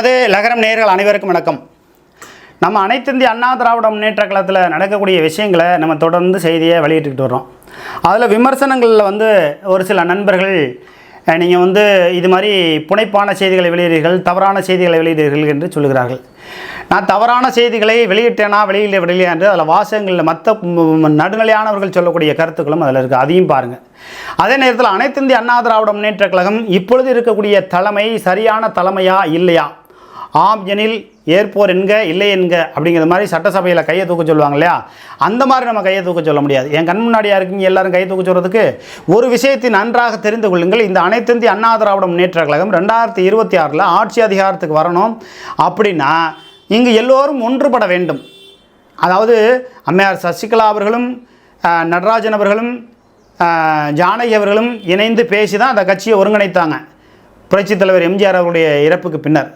அது லகரம் நேர்கள் அனைவருக்கும் வணக்கம். நம்ம அனைத்து இந்திய அண்ணா திராவிட முன்னேற்ற கழகத்தில் நடக்கக்கூடிய விஷயங்களை நம்ம தொடர்ந்து செய்தியை வெளியிட்டுக்கிட்டு வர்றோம். அதில் விமர்சனங்களில் வந்து ஒரு சில நண்பர்கள் நீங்கள் வந்து இது மாதிரி புனைப்பான செய்திகளை வெளியிடுகிறீர்கள் தவறான செய்திகளை வெளியிடுகிறீர்கள் என்று சொல்லுகிறார்கள். நான் தவறான செய்திகளை வெளியிட்டேனா வெளியிட வெளியில என்று அதில் வாசகங்களில் மற்ற நடுநிலையானவர்கள் சொல்லக்கூடிய கருத்துக்களும் அதில் இருக்குது அதையும் பாருங்கள் அதே நேரத்தில் அனைத்து இந்திய அண்ணா திராவிட முன்னேற்ற கழகம் இப்பொழுது இருக்கக்கூடிய தலைமை சரியான தலைமையா இல்லையா? ஆம் எனில் ஏற்போர் என்க இல்லை என்க அப்படிங்கிற மாதிரி சட்டசபையில் கையை தூக்க சொல்லுவாங்க இல்லையா? அந்த மாதிரி நம்ம கையை தூக்க சொல்ல முடியாது. என் கண் முன்னாடியா இருக்கீங்க எல்லாரும் கையை தூக்க சொல்கிறதுக்கு ஒரு விஷயத்தை நன்றாக தெரிந்து கொள்ளுங்கள். இந்த அனைத்திந்திய அண்ணா திராவிட முன்னேற்ற கழகம் ரெண்டாயிரத்தி இருபத்தி ஆறில் ஆட்சி அதிகாரத்துக்கு வரணும் அப்படின்னா இங்கு எல்லோரும் ஒன்றுபட வேண்டும். அதாவது அம்மையார் சசிகலா அவர்களும் நடராஜன் அவர்களும் ஜானகி அவர்களும் இணைந்து பேசி தான் அந்த கட்சியை ஒருங்கிணைத்தாங்க. புரட்சித் தலைவர் எம்ஜிஆர் அவருடைய இறப்புக்கு பின்னர்.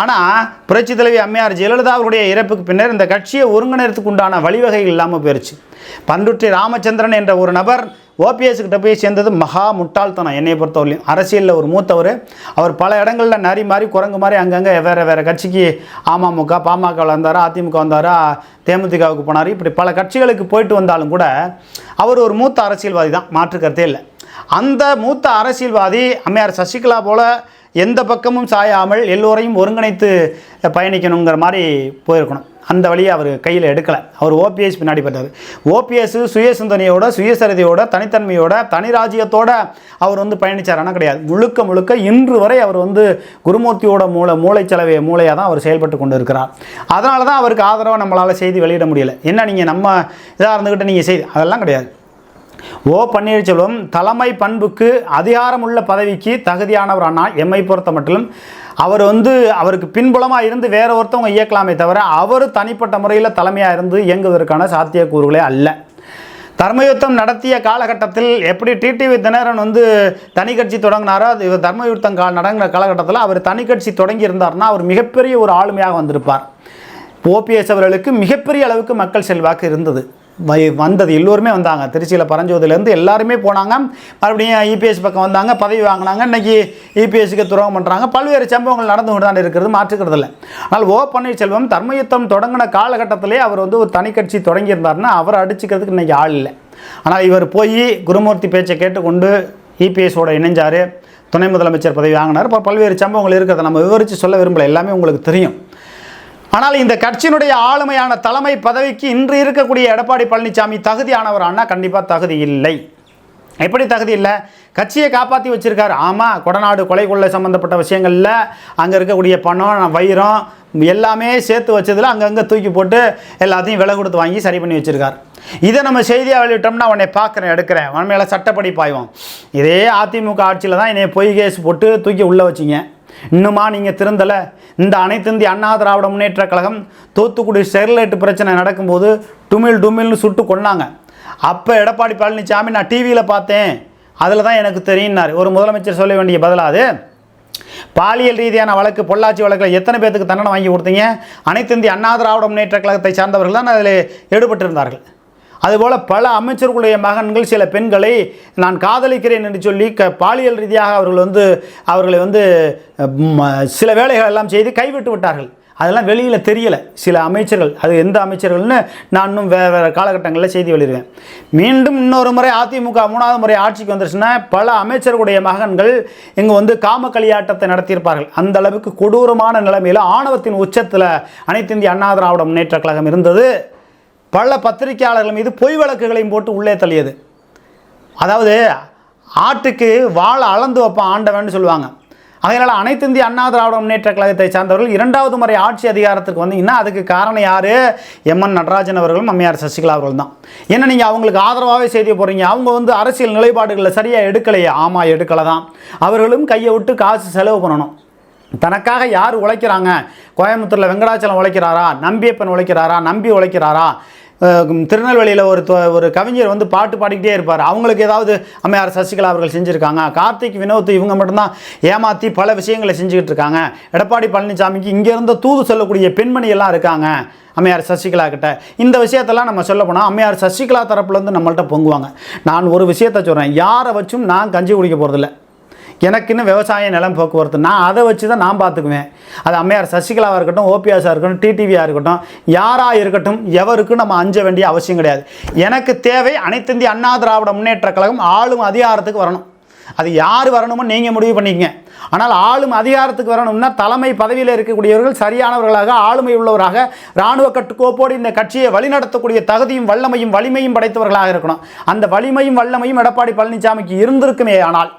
ஆனால் புரட்சி தலைவி அம்மையார் ஜெயலலிதா அவருடைய இறப்புக்கு பின்னர் இந்த கட்சியை ஒருங்கிணைத்துக்கு உண்டான வழிவகை இல்லாமல் போயிடுச்சு பண்ருட்டி ராமச்சந்திரன் என்ற ஒரு நபர் ஓபிஎஸ் கிட்ட போய் சேர்ந்தது மகா முட்டாள்தனம். என்னை பொறுத்தவரையிலும் அரசியலில் ஒரு மூத்தவர். அவர் பல இடங்களில் நரி மாதிரி குரங்கு மாதிரி அங்கங்கே வேறு வேறு கட்சிக்கு அமமுக பாமகவில் வந்தார் அதிமுக வந்தார் தேமுதிகவுக்கு போனார். இப்படி பல கட்சிகளுக்கு போயிட்டு வந்தாலும் கூட அவர் ஒரு மூத்த அரசியல்வாதி தான். மாற்று கருத்தே இல்லை. அந்த மூத்த அரசியல்வாதி அம்மையார் சசிகலா போல எந்த பக்கமும் சாயாமல் எல்லோரையும் ஒருங்கிணைத்து பயணிக்கணுங்கிற மாதிரி போயிருக்கணும். அந்த வழியை அவர் கையில் எடுக்கலை. அவர் ஓபிஎஸ் பின்னாடி பட்டார் ஓபிஎஸ் சுயசிந்தனையோட சுயசரிதையோட தனித்தன்மையோட தனி ராஜ்யத்தோட அவர் வந்து பயணிச்சாரானா கிடையாது. முழுக்க முழுக்க இன்று வரை அவர் வந்து குருமூர்த்தியோட மூளை மூளைச்சலவை மூளையாக தான் அவர் செயல்பட்டு கொண்டு இருக்கிறார் அதனால தான் அவருக்கு ஆதரவாக நம்மளால் செய்தி வெளியிட முடியல. என்ன நீங்கள் நம்ம இதாக இருந்துக்கிட்டு நீங்கள் செய்தி அதெல்லாம் கிடையாது. ஓ பன்னீர்செல்வம் தலைமை பண்புக்கு அதிகாரமுள்ள பதவிக்கு தகுதியானவர் அண்ணா. எம்மை பொறுத்த மட்டும் அவர் வந்து அவருக்கு பின்புலமாக இருந்து வேற ஒருத்தவங்க இயக்கலாமே தவிர அவர் தனிப்பட்ட முறையில் தலைமையாக இருந்து இயங்குவதற்கான சாத்தியக்கூறுகளே அல்ல. தர்மயுத்தம் நடத்திய காலகட்டத்தில் எப்படி டிடிவி தினகரன் வந்து தனி கட்சி தொடங்கினாரோ அது இவர் தர்மயுத்தம் கா நடங்கிற காலகட்டத்தில் அவர் தனி கட்சி தொடங்கி இருந்தார்னா அவர் மிகப்பெரிய ஒரு ஆளுமையாக வந்திருப்பார். ஓபிஎஸ் அவர்களுக்கு மிகப்பெரிய அளவுக்கு மக்கள் செல்வாக்கு இருந்தது. வந்தது. எல்லோருமே வந்தாங்க. திருச்சியில் பரஞ்சோதிலேருந்து எல்லாருமே போனாங்க. மறுபடியும் இபிஎஸ் பக்கம் வந்தாங்க. பதவி வாங்கினாங்க. இன்றைக்கி இபிஎஸ்க்கு துரோகம் பண்ணுறாங்க பல்வேறு சம்பவங்கள் நடந்து கொண்டு தான் இருக்கிறது. மாற்றுக்கிறது இல்லை. ஆனால் ஓ பன்னீர்செல்வம் தர்மயுத்தம் தொடங்கின காலகட்டத்திலே அவர் வந்து ஒரு தனி கட்சி தொடங்கியிருந்தார்னா அவரை அடிச்சுக்கிறதுக்கு இன்றைக்கி ஆள் இல்லை. ஆனால் இவர் போய் குருமூர்த்தி பேச்சை கேட்டுக்கொண்டு இபிஎஸோட இணைஞ்சார். துணை முதலமைச்சர் பதவி வாங்கினார். இப்போ பல்வேறு சம்பவங்கள் இருக்கிறத நம்ம விவரித்து சொல்ல விரும்பல. எல்லாமே உங்களுக்கு தெரியும். ஆனால் இந்த கட்சியினுடைய ஆளுமையான தலைமை பதவிக்கு இன்று இருக்கக்கூடிய எடப்பாடி பழனிசாமி தகுதியானவர் அண்ணா கண்டிப்பாக தகுதி இல்லை. எப்படி தகுதி இல்லை? கட்சியை காப்பாற்றி வச்சிருக்கார். ஆமாம் கொடநாடு கொலை கொள்ளை சம்மந்தப்பட்ட விஷயங்களில் அங்கே இருக்கக்கூடிய பணம் வைரம் எல்லாமே சேர்த்து வச்சதில் அங்கங்கே தூக்கி போட்டு எல்லாத்தையும் விலை கொடுத்து வாங்கி சரி பண்ணி வச்சிருக்கார். இதை நம்ம செய்தியாக வெளியிட்டோம்னா உன்னை பார்க்குறேன் எடுக்கிறேன். உன் மேலே சட்டப்படி பாய்வோம். இதே அதிமுக ஆட்சியில் தான் என்னை பொய் கேஸ் போட்டு தூக்கி உள்ளே வச்சிங்க. இன்னுமா நீங்கள் திருந்தலை? இந்த அனைத்து இந்திய அண்ணா திராவிட முன்னேற்ற கழகம் தூத்துக்குடி ஸ்டெர்லைட் பிரச்சனை நடக்கும்போது டுமில் டுமில்னு சுட்டு கொன்னாங்க. அப்போ எடப்பாடி பழனிசாமி நான் டிவியில் பார்த்தேன். அதில் தான் எனக்கு தெரியும்னார். ஒரு முதலமைச்சர் சொல்ல வேண்டிய பதிலாது பாலியல் ரீதியான வழக்கு பொள்ளாச்சி வழக்கில் எத்தனை பேத்துக்கு தண்டனை வாங்கி கொடுத்தீங்க? அனைத்து இந்திய அண்ணா திராவிட முன்னேற்ற கழகத்தை சார்ந்தவர்கள் தான் அதில் ஈடுபட்டிருந்தார்கள். அதுபோல் பல அமைச்சர்களுடைய மகன்கள் சில பெண்களை நான் காதலிக்கிறேன் என்று சொல்லி க பாலியல் ரீதியாக அவர்கள் வந்து அவர்களை வந்து சில வேலைகள் எல்லாம் செய்து கைவிட்டு விட்டார்கள். அதெல்லாம் வெளியில் தெரியலை. சில அமைச்சர்கள் அது எந்த அமைச்சர்கள்னு நான் இன்னும் வேறு வேறு காலகட்டங்களில் செய்தி வெளியிடுவேன். மீண்டும் இன்னொரு முறை அதிமுக மூணாவது முறை ஆட்சிக்கு வந்துருச்சுன்னா பல அமைச்சர்களுடைய மகன்கள் இங்கே வந்து காம களியாட்டத்தை நடத்தியிருப்பார்கள். அந்த அளவுக்கு கொடூரமான நிலைமையில் ஆணவத்தின் உச்சத்தில் அனைத்து இந்திய அண்ணா திராவிட முன்னேற்ற கழகம் இருந்தது. பல பத்திரிகையாளர்கள் மீது பொய் வழக்குகளையும் போட்டு உள்ளே தள்ளியது. அதாவது ஆட்டுக்கு வாழை அளந்து வைப்பான் ஆண்டவன் சொல்லுவாங்க. அதனால் அனைத்து இந்திய அண்ணா திராவிட முன்னேற்ற கழகத்தை சார்ந்தவர்கள் இரண்டாவது முறை ஆட்சி அதிகாரத்துக்கு வந்தீங்கன்னா அதுக்கு காரணம் யார்? எம்என் நடராஜன் அவர்களும் அம்மையார் சசிகலா அவர்கள் தான். ஏன்னா நீங்கள் அவங்களுக்கு ஆதரவாகவே செய்தி போகிறீங்க அவங்க வந்து அரசியல் நிலைப்பாடுகளில் சரியாக எடுக்கலையே. ஆமாம் எடுக்கலை தான் அவர்களும் கையை விட்டு காசு செலவு பண்ணணும். தனக்காக யார் உழைக்கிறாங்க? கோயம்புத்தூரில் வெங்கடாச்சலம் உழைக்கிறாரா? நம்பியப்பன் உழைக்கிறாரா? நம்பி உழைக்கிறாரா? திருநெல்வேலியில் ஒரு ஒரு கவிஞர் வந்து பாட்டு பாடிக்கிட்டே இருப்பார். அவங்களுக்கு ஏதாவது அம்மையார் சசிகலா அவர்கள் செஞ்சுருக்காங்க. கார்த்திக் வினோத் இவங்க மட்டும்தான் ஏமாற்றி பல விஷயங்களை செஞ்சுக்கிட்டு இருக்காங்க. எடப்பாடி பழனிசாமிக்கு இங்கேருந்து தூது சொல்லக்கூடிய பெண்மணியெல்லாம் இருக்காங்க அம்மையார் சசிகலா கிட்ட. இந்த விஷயத்தெல்லாம் நம்ம சொல்ல போனால் அம்மையார் சசிகலா தரப்புலேருந்து நம்மள்கிட்ட பொங்குவாங்க. நான் ஒரு விஷயத்த சொல்கிறேன் யாரை வச்சும் நான் கஞ்சி குடிக்க போகிறதில்ல எனக்குன்னு விவசாய நிலம் போக்குவரத்து. நான் அதை வச்சு தான் நான் பார்த்துக்குவேன். அது அம்மையார் சசிகலாவாக இருக்கட்டும் ஓபிஎஸ்ஸாக இருக்கட்டும் டிடிவியாக இருக்கட்டும் யாராக இருக்கட்டும் எவருக்கும் நம்ம அஞ்ச வேண்டிய அவசியம் கிடையாது. எனக்கு தேவை அனைத்திந்திய அண்ணா திராவிட முன்னேற்ற கழகம் ஆளும் அதிகாரத்துக்கு வரணும். அது யார் வரணுமோ நீங்கள் முடிவு பண்ணிக்கங்க. ஆனால் ஆளும் அதிகாரத்துக்கு வரணும்னா தலைமை பதவியில் இருக்கக்கூடியவர்கள் சரியானவர்களாக ஆளுமை உள்ளவராக இராணுவ கட்டுக்கோப்போடு இந்த கட்சியை வழிநடத்தக்கூடிய தகுதியும் வல்லமையும் வலிமையும் படைத்தவர்களாக இருக்கணும். அந்த வலிமையும் வல்லமையும் எடப்பாடி பழனிசாமிக்கு இருந்திருக்குமே ஆனால்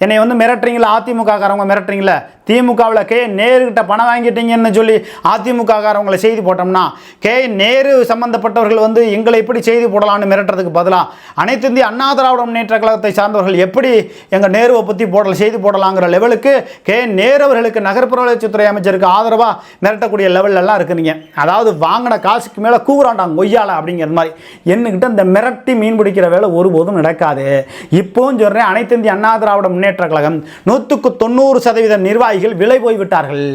என்னை வந்து மிரட்டுறீங்களா அதிமுககாரவங்க மிரட்டுறீங்களா திமுகவில் கே நேருக்கிட்ட பணம் வாங்கிட்டீங்கன்னு சொல்லி அதிமுககாரவங்களை செய்தி போட்டோம்னா கே நேரு சம்பந்தப்பட்டவர்கள் வந்து எங்களை எப்படி செய்தி போடலாம்னு மிரட்டுறதுக்கு பதிலாக அனைத்து இந்திய அண்ணா திராவிட முன்னேற்ற கழகத்தை சார்ந்தவர்கள் எப்படி எங்கள் நேருவை பற்றி போடல செய்தி போடலாங்கிற லெவலுக்கு கே நேரு அவர்களுக்கு நகர்ப்புற வளர்ச்சித்துறை அமைச்சருக்கு ஆதரவாக மிரட்டக்கூடிய லெவல்லலாம் இருக்குதுங்க அதாவது வாங்கின காசுக்கு மேலே கூறாண்டாங்க கொய்யால அப்படிங்கிற மாதிரி. என்னக்கிட்ட இந்த மிரட்டி மீன் பிடிக்கிற வேலை ஒருபோதும் நடக்காது. இப்போவும் சொல்கிறேன் அனைத்து இந்திய அண்ணா திராவிட முன்னேற்ற கழகம். நூற்றுக்கு தொண்ணூறு சதவீதம் நிர்வாகிகள் விலை போய்விட்டார்கள்.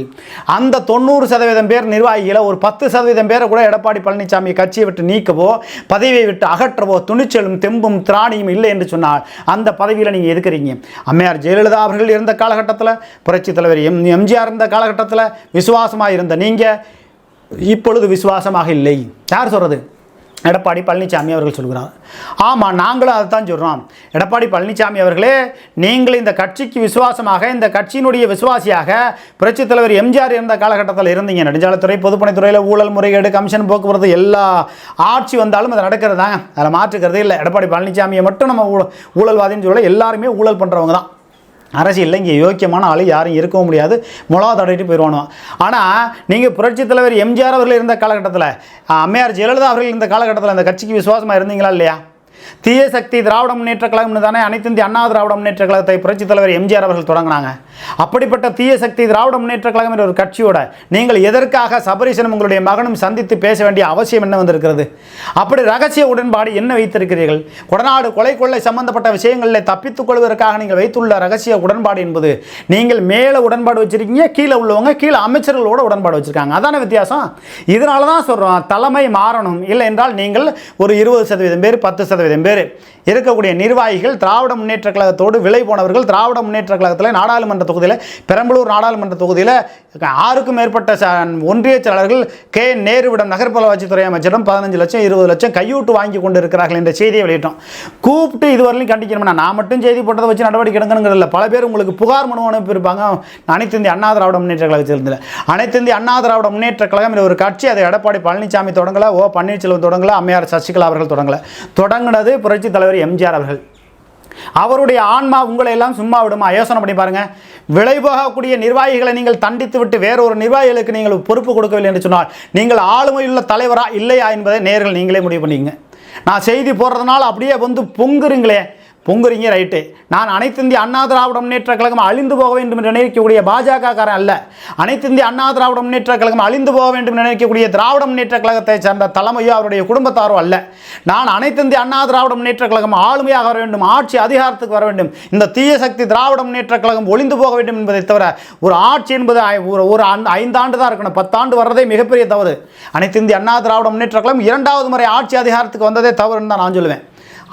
அந்த தொண்ணூறு சதவீதம் பேர் நிர்வாகிகளை ஒரு பத்து சதவீதம் பேரை கூட எடப்பாடி பழனிசாமி கட்சியை விட்டு நீக்கவோ பதவியை விட்டு அகற்றவோ துணிச்சலும் தெம்பும் திராணியும் இல்லை என்று சொன்னால் அந்த பதவியில் நீங்கள் எதுக்குறீங்க? அம்மையார் ஜெயலலிதா அவர்கள் இருந்த காலகட்டத்தில் புரட்சித் தலைவர் எம். எம்ஜிஆர் இருந்த காலகட்டத்தில் விசுவாசமாக இருந்த நீங்கள் இப்பொழுது விசுவாசமாக இல்லை. யார் சொல்கிறது எடப்பாடி பழனிசாமி அவர்கள் சொல்கிறார். ஆமாம் நாங்களும் அதை தான் சொல்கிறோம் எடப்பாடி பழனிசாமி அவர்களே நீங்கள் இந்த கட்சிக்கு விசுவாசமாக இந்த கட்சியினுடைய விசுவாசியாக புரட்சித் தலைவர் எம்ஜிஆர் இருந்த காலகட்டத்தில் இருந்தீங்க. நெடுஞ்சாலைத்துறை பொதுப்பணித்துறையில் ஊழல் முறைகேடு கமிஷன் போக்குவரத்து எல்லா ஆட்சி வந்தாலும் அது நடக்கிறது? தாங்க அதில் மாற்றுக்கிறதே இல்லை. எடப்பாடி பழனிசாமியை மட்டும் நம்ம ஊழல் ஊழல்வாதின்னு சொல்ல எல்லாருமே ஊழல் பண்ணுறவங்க தான். அரசியலில் இங்கே யோக்கியமான ஆள் யாரும் இருக்கவும் முடியாது. முழா தடவிட்டு போயிடுவானோ ஆனால் நீங்கள் புரட்சித் தலைவர் எம்ஜிஆர் அவர்கள் இருந்த காலகட்டத்தில் அம்மையார் ஜெயலலிதா அவர்கள் இருந்த காலகட்டத்தில் அந்த கட்சிக்கு விசுவாசமாக இருந்தீங்களா இல்லையா? தீய சக்தி திராவிட முன்னேற்ற கழகம்னு தானே அனைத்து இந்திய அண்ணா திராவிட முன்னேற்ற கழகத்தை புரட்சித் தலைவர் எம்ஜிஆர் அவர்கள் தொடங்கினாங்க. அப்படிப்பட்ட தீய சக்தி திராவிட முன்னேற்ற கழகம் என்ற ஒரு கட்சியோட நீங்கள் எதற்காக சபரீசனும் உங்களுடைய மகனும் சந்தித்து பேச வேண்டிய அவசியம் என்ன வந்திருக்கிறது? அப்படி ரகசிய உடன்பாடு என்ன வைத்திருக்கிறீர்கள்? கொடநாடு கொலை கொள்ளை சம்பந்தப்பட்ட விஷயங்களில் தப்பித்துக் கொள்வதற்காக நீங்கள் வைத்துள்ள ரகசிய உடன்பாடு என்பது நீங்கள் மேலே உடன்பாடு வச்சிருக்கீங்க கீழே உள்ளவங்க கீழே அமைச்சர்களோட உடன்பாடு வச்சிருக்காங்க. அதான வித்தியாசம்? இதனால தான் சொல்கிறோம் தலைமை மாறணும். இல்லை என்றால் நீங்கள் ஒரு இருபது சதவீதம் பேர் பத்து சதவீதம் பேர். இருக்கக்கூடிய நிர்வாகிகள் திராவிட முன்னேற்ற கழகத்தோடு விலை போனவர்கள் திராவிட முன்னேற்ற கழகத்தில் நாடாளுமன்ற தொகுதியில் பெரம்பலூர் நாடாளுமன்ற தொகுதியில் ஆறுக்கும் மேற்பட்ட ச ஒன்றிய செயலாளர்கள் கே. நேருவிடம் நகர்ப்புற வளர்ச்சித்துறை அமைச்சரிடம் பதினஞ்சு லட்சம் இருபது லட்சம் கையூட்டு வாங்கி கொண்டு இருக்கிறார்கள் என்ற செய்தியை வெளியிட்டோம். கூப்பிட்டு இதுவரையிலும் கண்டிக்கணும்னா நான் மட்டும் செய்தி போட்டதை வச்சு நடவடிக்கை எடுக்கணுங்கிறதில்ல பல பேர் உங்களுக்கு புகார் மனு அனுப்பியிருப்பாங்க அனைத்து இந்திய அண்ணா திராவிட முன்னேற்ற கழகத்திலிருந்து அனைத்து இந்திய அண்ணா திராவிட முன்னேற்ற கழகம் என்ற ஒரு கட்சி. அதை எடப்பாடி பழனிசாமி தொடங்கல. ஓ பன்னீர்செல்வம் தொடங்கல. அம்மையார் சசிகலா அவர்கள் தொடங்கல. தொடங்கினது புரட்சித் தலைவர் எம்ஜிஆர் அவர்கள். அவருடைய ஆன்மா உங்களை எல்லாம் சும்மா விடுமா? யோசனை பண்ணி பாருங்க. விளைபோகக்கூடிய நிர்வாகிகளை நீங்கள் தண்டித்து விட்டு வேறொரு நிர்வாகிகளுக்கு நீங்கள் பொறுப்பு கொடுக்கவில்லை என்று சொன்னால் நீங்கள் ஆளுமையுள்ள தலைவரா இல்லையா என்பதை நேர்கள் நீங்களே முடிவு பண்ணிங்க நான் செய்தி போடுறதுனால அப்படியே வந்து பொங்குறீங்களே பொங்குறீங்க ரைட்டு நான் அனைத்து இந்திய அண்ணா திராவிட முன்னேற்ற கழகம் அழிந்து போக வேண்டும் என்று நினைக்கக்கூடிய பாஜக காரன் அல்ல. அனைத்து இந்திய அண்ணா திராவிட முன்னேற்ற கழகம் அழிந்து போக வேண்டும் என்று நினைக்கக்கூடிய திராவிட முன்னேற்ற கழகத்தை சேர்ந்த தலைமையோ அவருடைய குடும்பத்தாரோ அல்ல. நான் அனைத்து இந்திய அண்ணா திராவிட முன்னேற்ற கழகம் ஆளுமையாக வர வேண்டும் ஆட்சி அதிகாரத்துக்கு வர வேண்டும். இந்த தீய சக்தி திராவிட முன்னேற்ற கழகம் ஒளிந்து போக வேண்டும் என்பதை தவிர ஒரு ஆட்சி என்பது ஒரு ஒரு ஐந்தாண்டு தான் இருக்கணும். பத்தாண்டு வர்றதே மிகப்பெரிய தவறு. அனைத்து இந்திய அண்ணா திராவிட முன்னேற்ற கழகம் இரண்டாவது முறை ஆட்சி அதிகாரத்துக்கு வந்ததே தவறுன்னு தான் நான் சொல்லுவேன்.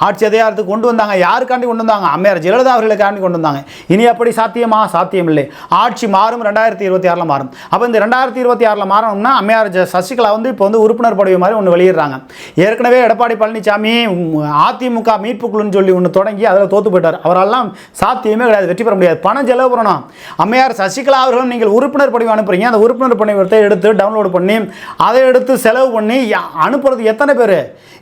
ஆட்சி அதிகாரத்துக்கு கொண்டு வந்தாங்க. யாருக்காண்டி கொண்டு வந்தாங்க? அம்மையார் ஜெயலலிதா அவர்களுக்காண்டி கொண்டு வந்தாங்க. இனி அப்படி சாத்தியமா? சாத்தியம் இல்லை ஆட்சி மாறும் ரெண்டாயிரத்தி இருபத்தி ஆறில் மாறும். அப்போ இந்த ரெண்டாயிரத்தி இருபத்தி ஆறில் மாறணும்னா அம்மையார் சசிகலா வந்து இப்போ வந்து உறுப்பினர் பதவி மாதிரி ஒன்று வெளியிடுறாங்க. ஏற்கனவே எடப்பாடி பழனிசாமி அதிமுக மீட்பு குழுன்னு சொல்லி ஒன்று தொடங்கி அதில் தோத்து போயிட்டார். அவரெல்லாம் சாத்தியமே கிடையாது வெற்றி பெற முடியாது. பணம் செலவு பண்ணணும். அம்மையார் சசிகலா அவர்களும் நீங்கள் உறுப்பினர் படிவு அனுப்புறீங்க. அந்த உறுப்பினர் படிவத்தை எடுத்து டவுன்லோட் பண்ணி அதை எடுத்து செலவு பண்ணி அனுப்புறது எத்தனை பேர்?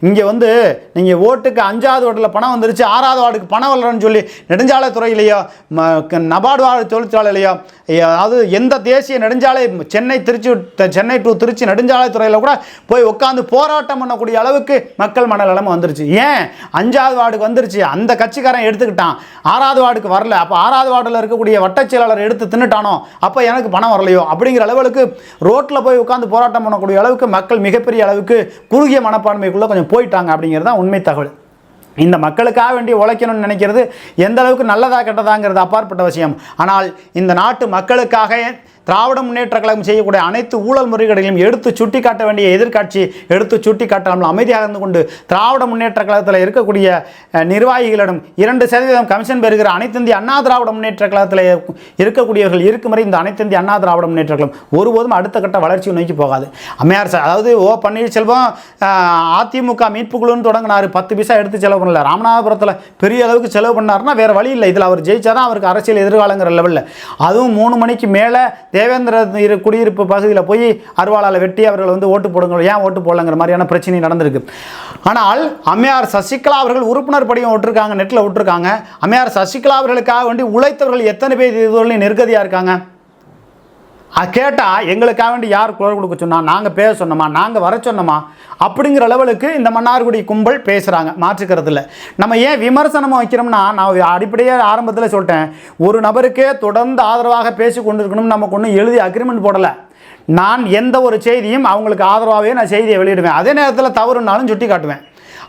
இங்கே வந்து நீங்கள் ஓட்டுக்கு அஞ்சு அஞ்சாவது வார்டில் பணம் வந்துருச்சு. ஆறாவது வார்டுக்கு பணம் வரலன்னு சொல்லி நெடுஞ்சாலைத்துறையிலையோ ம- க- நபார்டு வார்டு தொழிற்சாலையிலையோ அதாவது எந்த தேசிய நெடுஞ்சாலை சென்னை திருச்சி சென்னை டு திருச்சி நெடுஞ்சாலை துறையில் கூட போய் உட்காந்து போராட்டம் பண்ணக்கூடிய அளவுக்கு மக்கள் மனநலம் வந்துருச்சு. ஏன்? அஞ்சாவது வார்டுக்கு வந்துருச்சு. அந்த கட்சிக்காரன் எடுத்துக்கிட்டான். ஆறாவது வார்டுக்கு வரல. அப்போ ஆறாவது வார்டில் இருக்கக்கூடிய வட்டச் செயலாளர் எடுத்து தின்னுட்டானோ? அப்போ எனக்கு பணம் வரலையோ? அப்படிங்கிற அளவுக்கு ரோட்டில் போய் உட்காந்து போராட்டம் பண்ணக்கூடிய அளவுக்கு மக்கள் மிகப்பெரிய அளவுக்கு குறுகிய மனப்பான்மைக்குள்ளே கொஞ்சம் போயிட்டாங்க அப்படிங்கிறது தான் உண்மை தகவல். இந்த மக்களுக்காக வேண்டி உழைக்கணும்னு நினைக்கிறது எந்த அளவுக்கு நல்லதாக கெட்டதாங்கிறது அப்பாற்பட்ட விஷயம். ஆனால் இந்த நாட்டு மக்களுக்காக திராவிட முன்னேற்ற கழகம் செய்யக்கூடிய அனைத்து ஊழல் முறைகளையும் எடுத்து சுட்டிக்காட்ட வேண்டிய எதிர்க்கட்சி எடுத்து சுட்டி காட்டாமல் அமைதியாக இருந்து கொண்டு திராவிட முன்னேற்ற கழகத்தில் இருக்கக்கூடிய நிர்வாகிகளிடம் இரண்டு சதவீதம் கமிஷன் பெறுகிற அனைத்து இந்திய அண்ணா திராவிட முன்னேற்ற கழகத்தில் இருக்கக்கூடியவர்கள் இருக்கும் வரை இந்த அனைத்து இந்திய அண்ணா திராவிட முன்னேற்ற கழகம் ஒருபோதும் அடுத்த கட்ட வளர்ச்சியை நோக்கி போகாது. அம்மையார் சார் அதாவது ஓ பன்னீர்செல்வம் அதிமுக மீட்பு குழுன்னு தொடங்கினார். பத்து பைசா எடுத்து செலவு பண்ணல. ராமநாதபுரத்தில் பெரிய அளவுக்கு செலவு பண்ணார்னா வேறு வழி இல்லை. இதில் அவர் ஜெயிச்சாதான் அவருக்கு அரசியல் எதிர்காலங்கிற லெவலில் அதுவும் மூணு மணிக்கு மேலே தேவேந்திர இரு- குடியிருப்பு பகுதியில் போய் அருவாளால் வெட்டி அவர்கள் வந்து ஓட்டு போடுங்க ஏன் ஓட்டு போடலங்கிற மாதிரியான பிரச்சனை நடந்திருக்கு. ஆனால் அம்மையார் சசிகலா அவர்கள் உறுப்பினர் படியும் விட்டுருக்காங்க நெட்டில் விட்டுருக்காங்க. அம்மையார் சசிகலா அவர்களுக்காக வேண்டி உழைத்தவர்கள் எத்தனை பேர் இதுவரையும் நெருக்கதியாக இருக்காங்க? கேட்டால் எங்களுக்காக வேண்டி யார் குரல் கொடுக்க சொன்னா நாங்கள் பேச சொன்னோமா நாங்கள் வர சொன்னோமா? அப்படிங்கிற லெவலுக்கு இந்த மன்னார்குடி கும்பல் பேசுகிறாங்க மாற்றுக்கிறது இல்லை நம்ம ஏன் விமர்சனம் வைக்கிறோம்னா நான் அடிப்படையாக ஆரம்பத்தில் சொல்லிட்டேன். ஒரு நபருக்கே தொடர்ந்து ஆதரவாக பேசி கொண்டிருக்கணும் நமக்கு ஒன்றும் எழுதி அக்ரிமெண்ட் போடலை. நான் எந்த ஒரு செய்தியும் அவங்களுக்கு ஆதரவாகவே நான் செய்தியை வெளியிடுவேன். அதே நேரத்தில் தவறுனாலும் சுட்டி காட்டுவேன்.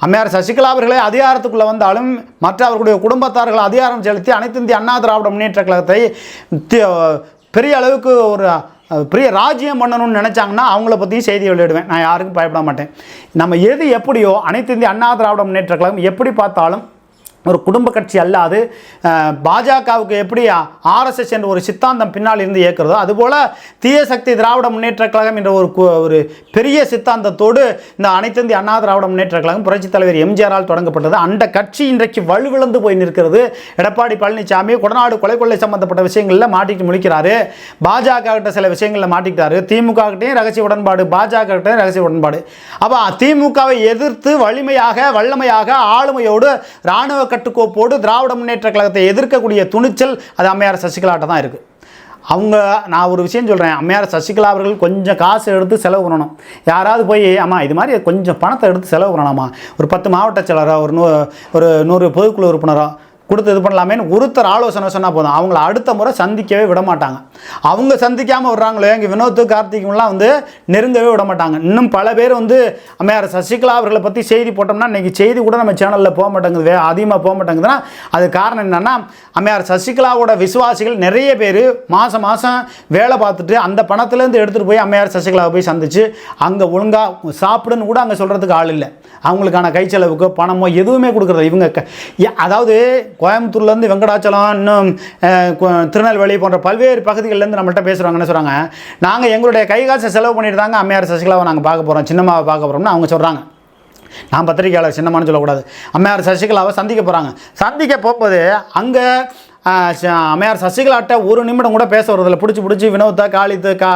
அம்மையார் சசிகலா அவர்களே அதிகாரத்துக்குள்ளே வந்தாலும் மற்ற அவர்களுடைய குடும்பத்தார்கள் அதிகாரம் செலுத்தி அனைத்து இந்திய அண்ணா திராவிட முன்னேற்ற கழகத்தை பெரிய அளவுக்கு ஒரு பெரிய ராஜ்யம் பண்ணணும்னு நினச்சாங்கன்னா அவங்கள பற்றியும் செய்தி வெளியிடுவேன். நான் யாருக்கும் பயப்பட மாட்டேன். நம்ம எது எப்படியோ அனைத்து இந்திய அண்ணா திராவிட முன்னேற்ற கழகம் எப்படி பார்த்தாலும் ஒரு குடும்ப கட்சி அல்லாது பாஜகவுக்கு எப்படி ஆர்எஸ்எஸ் என்ற ஒரு சித்தாந்தம் பின்னால் இருந்து இயக்கிறதோ அதுபோல் தீய சக்தி திராவிட முன்னேற்ற கழகம் என்ற ஒரு ஒரு பெரிய சித்தாந்தத்தோடு இந்த அனைத்து இந்திய அண்ணா திராவிட முன்னேற்ற கழகம் புரட்சித் தலைவர் எம்ஜிஆரால் தொடங்கப்பட்டது. அந்த கட்சி இன்றைக்கு வலுவிழந்து போய் நிற்கிறது. எடப்பாடி பழனிசாமி கொடநாடு கொலை கொள்ளை சம்பந்தப்பட்ட விஷயங்களில் மாட்டிட்டு முழிக்கிறாரு. பாஜக கிட்ட சில விஷயங்களில் மாட்டிக்கிட்டாரு. திமுக கிட்டையும் ரகசிய உடன்பாடு பாஜக கிட்டையும் ரகசிய உடன்பாடு. அப்போ திமுகவை எதிர்த்து வலிமையாக வல்லமையாக ஆளுமையோடு இராணுவ கட்டுக்கோப்போடு திராவிட முன்னேற்ற கழகத்தை எதிர்க்கக்கூடிய துணிச்சல் அது அம்மையார் சசிகலாட்ட தான் இருக்குது அவங்க நான் ஒரு விஷயம் சொல்கிறேன் அம்மையார் சசிகலா அவர்கள் கொஞ்சம் காசு எடுத்து செலவு பண்ணணும். யாராவது போய் ஆமாம் இது மாதிரி கொஞ்சம் பணத்தை எடுத்து செலவு பண்ணலாமா? ஒரு பத்து மாவட்ட செயலராக ஒரு நூ ஒரு நூறு பொதுக்குழு உறுப்பினராக கொடுத்து இது பண்ணலாமேன்னு ஒருத்தர் ஆலோசனை சொன்னால் போதும். அவங்கள அடுத்த முறை சந்திக்கவே விட மாட்டாங்க. அவங்க சந்திக்காமல் வர்றாங்களோ எங்கள் வினோத்து கார்த்திகம்லாம் வந்து நெருங்கவே விட மாட்டாங்க. இன்னும் பல பேர் வந்து அம்மையார் சசிகலா அவர்களை பற்றி செய்தி போட்டோம்னா இன்றைக்கி செய்தி கூட நம்ம சேனலில் போக மாட்டேங்குது வே- அதிகமாக போக மாட்டேங்குதுன்னா அது காரணம் என்னென்னா அம்மையார் சசிகலாவோட விசுவாசிகள் நிறைய பேர் மாதம் மாதம் வேலை பார்த்துட்டு அந்த பணத்துலேருந்து எடுத்துகிட்டு போய் அம்மையார் சசிகலாவை போய் சந்திச்சு அங்கே ஒழுங்காக சாப்பிடுன்னு கூட அங்கே சொல்கிறதுக்கு ஆள் இல்லை. அவங்களுக்கான கைச்செலவுக்கோ பணமோ எதுவுமே கொடுக்குறது இவங்க க- அதாவது கோயம்புத்தூர்லேருந்து வெங்கடாச்சலம் இன்னும் திருநெல்வேலி போன்ற பல்வேறு பகுதிகளிலேருந்து நம்மள்ட்ட பேசுகிறாங்கன்னு சொல்கிறாங்க நாங்கள் எங்களுடைய கை காசை செலவு பண்ணிட்டு தாங்க அம்மையார் சசிகலாவை நாங்கள் பார்க்க போகிறோம் சின்னம்மாவை பார்க்க போகிறோம்னு அவங்க சொல்கிறாங்க நான் பத்திரிக்கையாளர் சின்னம்மான்னு சொல்லக்கூடாது. அம்மையார் சசிகலாவை சந்திக்க போகிறாங்க சந்திக்க போகும்போது அங்கே அம்மையார் சசிகலாட்ட ஒரு நிமிடம் கூட பேச வரதில்ல பிடிச்சி பிடிச்சி வினோத்தை காளித்து கா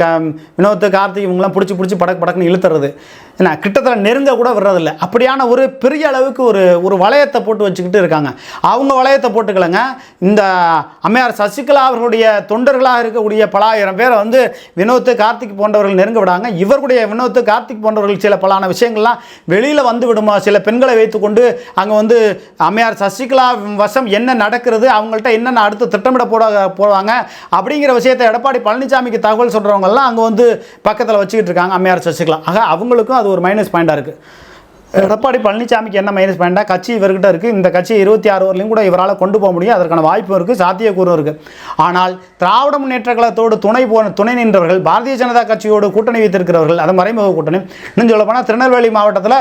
க வினோத்து கார்த்திக் இவங்கெல்லாம் பிடிச்சி பிடிச்சி படக்கு படக்குன்னு இழுத்துறது. என்ன கிட்டத்தட்ட நெருங்க கூட விடுறதில்ல. அப்படியான ஒரு பெரிய அளவுக்கு ஒரு ஒரு வளையத்தை போட்டு வச்சுக்கிட்டு இருக்காங்க. அவங்க வளையத்தை போட்டுக்கலங்க. இந்த அம்மையார் சசிகலா அவர்களுடைய தொண்டர்களாக இருக்கக்கூடிய பல ஆயிரம் பேரை வந்து வினோத்து கார்த்திக் போன்றவர்கள் நெருங்க விடாங்க. இவர்களுடைய வினோத்து கார்த்திக் போன்றவர்கள் சில பலான விஷயங்கள்லாம் வெளியில் வந்து விடுமா? சில பெண்களை வைத்துக்கொண்டு அங்கே வந்து அம்மையார் சசிகலா வசம் என்ன நடக்கிறது? அவங்கள்ட்ட என்னென்ன அடுத்து திட்டமிட போட போவாங்க? அப்படிங்கிற விஷயத்தை எடப்பாடி பழனிசாமிக்கு தகவல் சொல்கிறவங்கெல்லாம் அங்கே வந்து பக்கத்தில் வச்சுக்கிட்டு இருக்காங்க அம்மையார் சசிகலா. ஆக அவங்களுக்கும் அது ஒரு மைனஸ் பாயிண்டாக இருக்குது எடப்பாடி பழனிசாமிக்கு என்ன மைனஸ் பாயிண்டா கட்சி இவர்கிட்ட இருக்குது இந்த கட்சி இருபத்தி ஆறு வரலையும் கூட இவரால் கொண்டு போக முடியும். அதற்கான வாய்ப்பும் இருக்குது சாத்தியக்கூறும் இருக்குது ஆனால் திராவிட முன்னேற்ற கழகத்தோடு துணை போன துணை நின்றவர்கள் பாரதிய ஜனதா கட்சியோடு கூட்டணி வைத்திருக்கிறவர்கள் அது மறைமுக கூட்டணி. இன்னும் சொல்ல போனால் திருநெல்வேலி மாவட்டத்தில்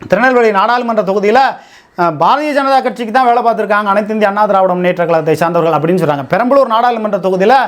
திருநெல்வேலி நாடாளுமன்ற தொகுதியில் பாரதிய ஜனதா கட்சிக்கு தான் வேலை பார்த்துருக்காங்க. அனைத்து இந்திய அண்ணா திராவிட முன்னேற்ற கழகத்தை சார்ந்தவர்கள் அப்படின்னு சொல்கிறாங்க பெரம்பலூர் நாடாளுமன்ற தொகுதியில்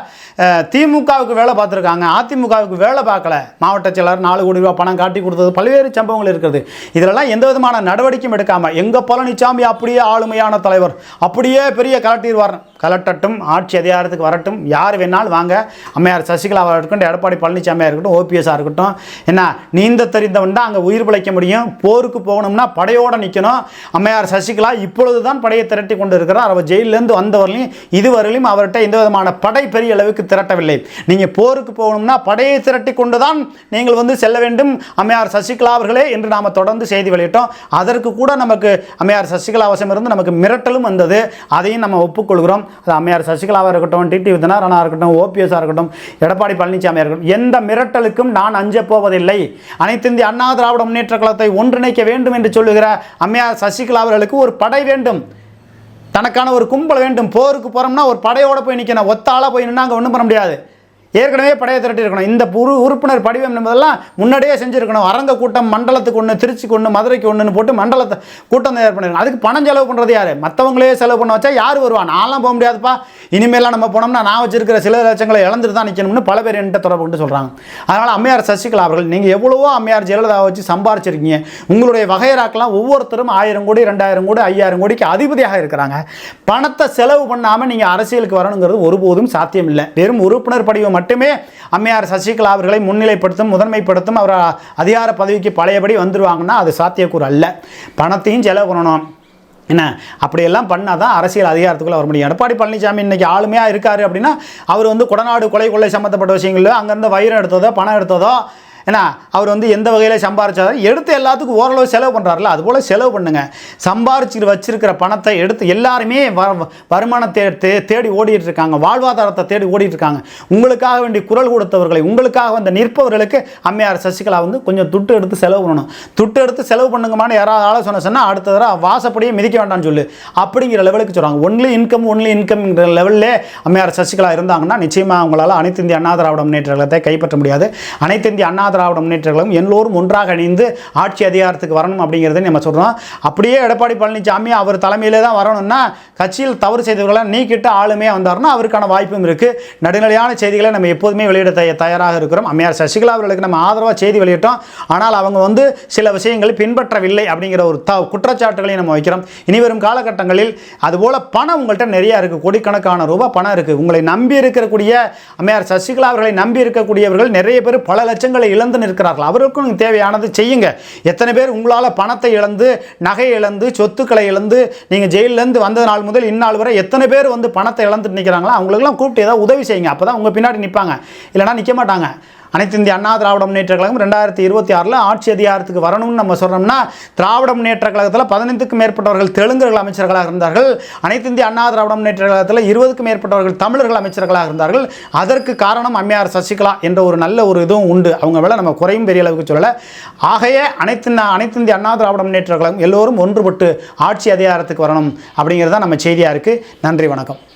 திமுகவுக்கு வேலை பார்த்துருக்காங்க. அதிமுகவுக்கு வேலை பார்க்கல. மாவட்ட செயலர் நாலு கோடி ரூபா பணம் காட்டி கொடுத்தது. பல்வேறு சம்பவங்கள் இருக்குது. இதிலெல்லாம் எந்த விதமான நடவடிக்கையும் எடுக்காமல் எங்கள் பழனிசாமி அப்படியே ஆளுமையான தலைவர் அப்படியே பெரிய கலட்டிடுவார். கலட்டட்டும் ஆட்சி அதிகாரத்துக்கு வரட்டும். யார் வேணாலும் வாங்க. அம்மையார் சசிகலாவாக இருக்கட்டும் எடப்பாடி பழனிசாமியாக இருக்கட்டும் ஓபிஎஸ்ஸாக இருக்கட்டும் என்ன நீந்த தெரிந்தவன் தான் அங்கே உயிர் பிழைக்க முடியும். போருக்கு போகணும்னா படையோடு நிற்கணும் அம்மையார் சசிகலா இப்பொழுது தான் படையை திரட்டி கொண்டு இருக்கிறார் அவர் ஜெயிலிருந்து வந்தவரையும் இதுவரையிலும் அவர்கிட்ட எந்த விதமான படை பெரிய அளவுக்கு திரட்டவில்லை. நீங்கள் போருக்கு போகணும்னா படையை திரட்டி கொண்டு தான் நீங்கள் வந்து செல்ல வேண்டும். அம்மையார் சசிகலா அவர்களே என்று நாம் தொடர்ந்து செய்தி வெளியிட்டோம். அதற்கு கூட நமக்கு அம்மையார் சசிகலா அவசியம் இருந்து நமக்கு மிரட்டலும் வந்தது. அதையும் நம்ம ஒப்புக்கொள்கிறோம். அது அம்மையார் சசிகலாவாக இருக்கட்டும் டிடி வித்யநாராயணா இருக்கட்டும் ஓபிஎஸ்ஸாக இருக்கட்டும் எடப்பாடி பழனிசாமியாக இருக்கட்டும் எந்த மிரட்டலுக்கும் நான் அஞ்ச போவதில்லை. அனைத்து இந்திய அண்ணா திராவிட முன்னேற்ற கழகத்தை ஒன்றிணைக்க வேண்டும் என்று சொல்லுகிற அம்மையார் சசிகலா அவர்களுக்கு ஒரு படை வேண்டும். தனக்கான ஒரு கும்பல் வேண்டும். போருக்கு போகிறோம்னா ஒரு படையோட போய் நிற்கணும் ஒத்தாளாக போய் நின்னா அங்கே ஒன்றும் பண்ண முடியாது. ஏற்கனவே படையை திரட்டியிருக்கணும் இந்த உறு உறுப்பினர் படிவம் என்பதெல்லாம் முன்னாடியே செஞ்சுருக்கணும். அரங்க கூட்டம் மண்டலத்துக்கு ஒன்று திருச்சிக்கு ஒன்று மதுரைக்கு ஒன்றுன்னு போட்டு மண்டலத்தை கூட்டம் தயார் பண்ணிருக்கணும். அதுக்கு பணம் செலவு பண்ணுறது யார்? மற்றவங்களே செலவு பண்ண வச்சா யார் வருவா நான்லாம் போக முடியாதுப்பா. இனிமேலாம் நம்ம போனோம்னா நான் வச்சிருக்கிற சில லட்சங்களை இழந்துட்டு தான் நிற்கணும்னு பல பேர் என்கிட்ட தொடர்பு கொண்டு சொல்கிறாங்க அதனால் அம்மையார் சசிகலா அவர்கள் நீங்கள் எவ்வளவோ அம்மையார் ஜெயலலிதா வச்சு சம்பாரிச்சிருக்கீங்க. உங்களுடைய வகையராக்கெல்லாம் ஒவ்வொருத்தரும் ஆயிரம் கோடி ரெண்டாயிரம் கோடி ஐயாயிரம் கோடிக்கு அதிபதியாக இருக்கிறாங்க. பணத்தை செலவு பண்ணாமல் நீங்கள் அரசியலுக்கு வரணுங்கிறது ஒருபோதும் சாத்தியம் இல்லை வெறும் உறுப்பினர் படிவம் மட்டும் மட்டுமே அம்மையார் சசிகலா அவர்களை முன்னிலைப்படுத்தும் முதன்மைப்படுத்தும் அவர் அதிகார பதவிக்கு பழையபடி வந்துருவாங்கன்னா அது சாத்தியக்கூறு அல்ல. பணத்தையும் செலவு பண்ணணும். என்ன? அப்படியெல்லாம் பண்ணால் தான் அரசியல் அதிகாரத்துக்குள்ளே வர முடியும். எடப்பாடி பழனிசாமி இன்றைக்கி ஆளுமையாக இருக்கார் அப்படின்னா அவர் வந்து கொடநாடு கொலை கொள்ளை சம்மந்தப்பட்ட விஷயங்களோ அங்கேருந்து வயிறு எடுத்ததோ பணம் எடுத்ததோ ஏன்னா அவர் வந்து எந்த வகையில் சம்பாரிச்சாரோ எடுத்து எல்லாத்துக்கும் ஓரளவு செலவு பண்ணுறாருல அதுபோல் செலவு பண்ணுங்க. சம்பாரிச்சு வச்சிருக்கிற பணத்தை எடுத்து எல்லாருமே வ- வருமானத்தை தே தேடி ஓடிட்டு இருக்காங்க வாழ்வாதாரத்தை தேடி ஓடிட்டு இருக்காங்க உங்களுக்காக வேண்டி குரல் கொடுத்தவர்களை உங்களுக்காக வந்த நிற்பவர்களுக்கு அம்மையார் சசிகலா வந்து கொஞ்சம் துட்டு எடுத்து செலவு பண்ணணும். துட்டு எடுத்து செலவு பண்ணுங்கமான்னு யாராவது ஆலோசனை சொன்னால் அடுத்த தடவை வாசப்படியே மிதிக்க வேண்டாம்னு சொல்லு. அப்படிங்கிற லெவலுக்கு சொல்கிறாங்க ஒன்லி இன்கம் ஒன்லி இன்கம்ங்கிற லெவலில் அம்மையார் சசிகலா இருந்தாங்கன்னா நிச்சயமாக அவங்களால அனைத்து இந்திய அண்ணா திராவிட முன்னேற்ற கழகத்தை கைப்பற்ற முடியாது. அனைத்து இந்திய அண்ணா திராவிட முன்னேற்ற கழகம் எல்லோரும் ஒன்றாக இணைந்து ஆட்சி அதிகாரத்துக்கு வரணும் அப்படிங்கிறத நம்ம சொல்கிறோம் அப்படியே எடப்பாடி பழனிசாமி அவர் தலைமையிலே தான் வரணும்னா கட்சியில் தவறு செய்தவர்களை நீக்கிட்டு ஆளுமையாக வந்தார்னா அவருக்கான வாய்ப்பும் இருக்குது நடுநிலையான செய்திகளை நம்ம எப்போதுமே வெளியிட தய தயாராக இருக்கிறோம். அம்மையார் சசிகலா அவர்களுக்கு நம்ம ஆதரவாக செய்தி வெளியிட்டோம். ஆனால் அவங்க வந்து சில விஷயங்களை பின்பற்றவில்லை அப்படிங்கிற ஒரு த குற்றச்சாட்டுகளையும் நம்ம வைக்கிறோம். இனி வரும் காலகட்டங்களில் அதுபோல் பணம் உங்கள்கிட்ட நிறையா இருக்குது கோடிக்கணக்கான ரூபாய் பணம் இருக்குது உங்களை நம்பி இருக்கக்கூடிய அம்மையார் சசிகலா அவர்களை நம்பி இருக்கக்கூடியவர்கள் நிறைய பேர் பல லட்சங்களை இழந்து நிற்கிறார்கள். அவருக்கும் நீங்கள் தேவையானது செய்யுங்க. எத்தனை பேர் உங்களால் பணத்தை இழந்து நகை இழந்து சொத்துக்களை இழந்து நீங்கள் ஜெயிலேருந்து வந்த நாள் முதல் இந்நாள் வரை எத்தனை பேர் வந்து பணத்தை இழந்துட்டு நிற்கிறாங்களோ அவங்களுக்கெல்லாம் கூப்பிட்டு ஏதாவது உதவி செய்யுங்க. அப்போ தான் உங்கள் பின்னாடி நிற்பாங்க இல்லைனா நிற்க மாட்டாங்க. அனைத்து இந்திய அண்ணா திராவிட முன்னேற்ற கழகம் ரெண்டாயிரத்தி இருபத்தி ஆறில் ஆட்சி அதிகாரத்துக்கு வரணும்னு நம்ம சொல்கிறோம்னா திராவிட முன்னேற்ற கழகத்தில் பதினைந்துக்கும் மேற்பட்டவர்கள் தெலுங்கர்கள் அமைச்சர்களாக இருந்தார்கள். அனைத்து இந்திய அண்ணா திராவிட முன்னேற்ற கழகத்தில் இருபதுக்கும் மேற்பட்டவர்கள் தமிழர்கள் அமைச்சர்களாக இருந்தார்கள். அதற்கு காரணம் அம்மையார் சசிகலா என்ற ஒரு நல்ல ஒரு இதுவும் உண்டு. அவங்க மேலே நம்ம குறையும் பெரிய அளவுக்கு சொல்லலை. ஆகைய அனைத்து அனைத்து இந்திய அண்ணா திராவிட முன்னேற்ற கழகம் எல்லோரும் ஒன்றுபட்டு ஆட்சி அதிகாரத்துக்கு வரணும் அப்படிங்கிறது தான் நம்ம செய்தியாக இருக்குது நன்றி வணக்கம்.